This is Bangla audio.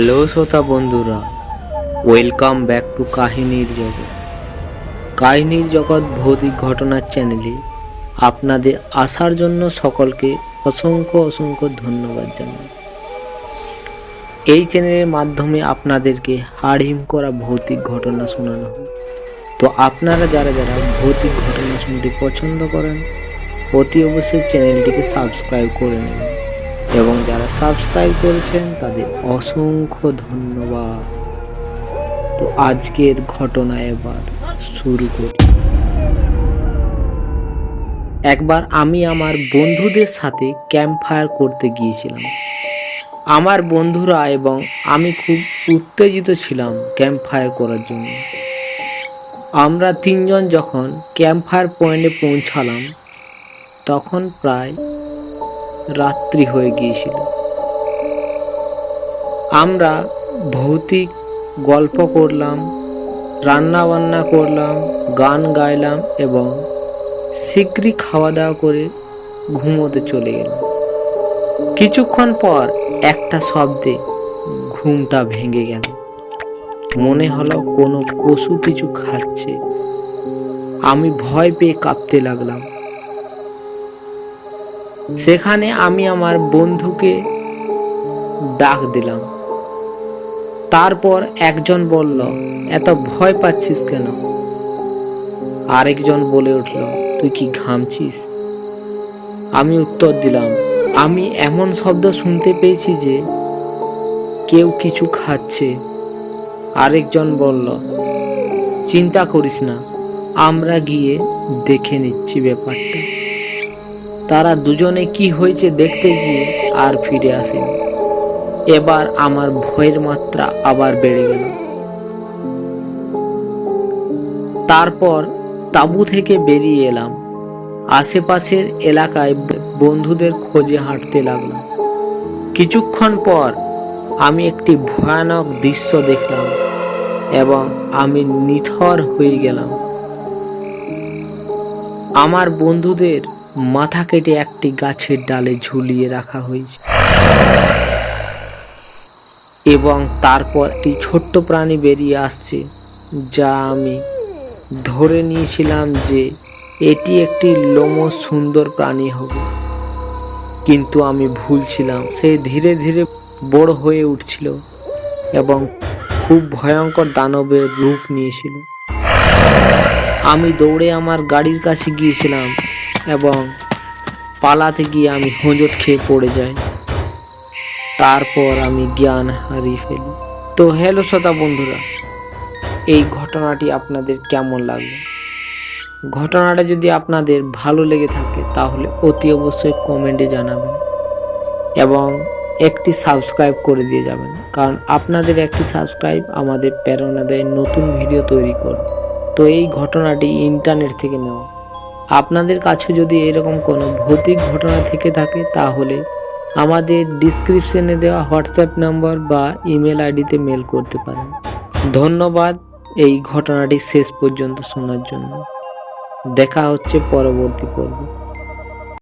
হ্যালো শ্রোতা বন্ধুরা ওয়েলকাম ব্যাক টু কাহিনীর জগৎ। কাহিনীর জগৎ ভৌতিক ঘটনার চ্যানেলে আপনাদের আসার জন্য সকলকে অসংখ্য অসংখ্য ধন্যবাদ জানাই। এই চ্যানেলের মাধ্যমে আপনাদেরকে হাড়হিম করা ভৌতিক ঘটনা শোনানো হয় তো আপনারা যারা যারা ভৌতিক ঘটনা শুনতে পছন্দ করেন, অতি অবশ্যই চ্যানেলটিকে সাবস্ক্রাইব করে নেবেন। এবং যারা সাবস্ক্রাইব করেছেন, তাদের অসংখ্য ধন্যবাদ। তো আজকের ঘটনা এবার শুরু করি। একবার আমি আমার বন্ধুদের সাথে ক্যাম্প ফায়ার করতে গিয়েছিলাম। আমার বন্ধুরা এবং আমি খুব উত্তেজিত ছিলাম ক্যাম্প ফায়ার করার জন্য। আমরা তিনজন যখন ক্যাম্প ফায়ার পয়েন্টে পৌঁছালাম, তখন প্রায় রাত্রি হয়ে গিয়েছিল। আমরা ভৌতিক গল্প করলাম রান্না বান্না করলাম, গান গাইলাম এবং শীঘ্রই খাওয়া দাওয়া করে ঘুমোতে চলে গেলাম। কিছুক্ষণ পর একটা শব্দে ঘুমটা ভেঙে গেল। মনে হলো কোনো পশু কিছু খাচ্ছে। আমি ভয় পেয়ে কাঁপতে লাগলাম। সেখানে আমি আমার বন্ধুকে ডাক দিলাম। তারপর একজন বলল, এত ভয় পাচ্ছিস কেন? আরেকজন বলে উঠল, তুই কি ঘামছিস? আমি উত্তর দিলাম, আমি এমন শব্দ শুনতে পেয়েছি যে কেউ কিছু খাচ্ছে। আরেকজন বলল, চিন্তা করিস না, আমরা গিয়ে দেখে নিচ্ছি ব্যাপারটা। তারা দুজনে কি হয়েছে দেখতে গিয়ে আর ফিরে আসেনি। এবার আমার ভয়ের মাত্রা আবার বেড়ে গেল। তারপর তাঁবু থেকে বেরিয়ে এলাম। আশেপাশের এলাকায় বন্ধুদের খোঁজে হাঁটতে লাগলাম। কিছুক্ষণ পর আমি একটি ভয়ানক দৃশ্য দেখলাম এবং আমি নিথর হয়ে গেলাম। আমার বন্ধুদের মাথা কেটে একটি গাছের ডালে ঝুলিয়ে রাখা হয়েছে। এবং তারপর একটি ছোট্ট প্রাণী বেরিয়ে আসছে, যা আমি ধরে নিয়েছিলাম যে এটি একটি লোমস সুন্দর প্রাণী হবে। কিন্তু আমি ভুল ছিলাম সে ধীরে ধীরে বড় হয়ে উঠছিল এবং খুব ভয়ঙ্কর দানবের রূপ নিয়েছিল। আমি দৌড়ে আমার গাড়ির কাছে গিয়েছিলাম এবং পালাতে গিয়ে আমি হোঁচট খেয়ে পড়ে যাই। তারপর আমি জ্ঞান হারিয়ে ফেলি। তো হ্যালো শ্রোতা বন্ধুরা, এই ঘটনাটি আপনাদের কেমন লাগল? ঘটনাটা যদি আপনাদের ভালো লেগে থাকে, তাহলে অতি অবশ্যই কমেন্টে জানাবেন এবং একটি সাবস্ক্রাইব করে দিয়ে যাবেন। কারণ আপনাদের একটি সাবস্ক্রাইব আমাদের প্রেরণা দেয় নতুন ভিডিও তৈরি করবে তো এই ঘটনাটি ইন্টারনেট থেকে নেওয়া। আপনাদের কাছে যদি এরকম কোনো ভৌতিক ঘটনা থেকে থাকে, তাহলে আমাদের ডিসক্রিপশনে দেওয়া হোয়াটসঅ্যাপ নাম্বার বা ইমেল আইডিতে মেল করতে পারেন। ধন্যবাদ এই ঘটনাটি শেষ পর্যন্ত শোনার জন্য। দেখা হচ্ছে পরবর্তী পর্বে।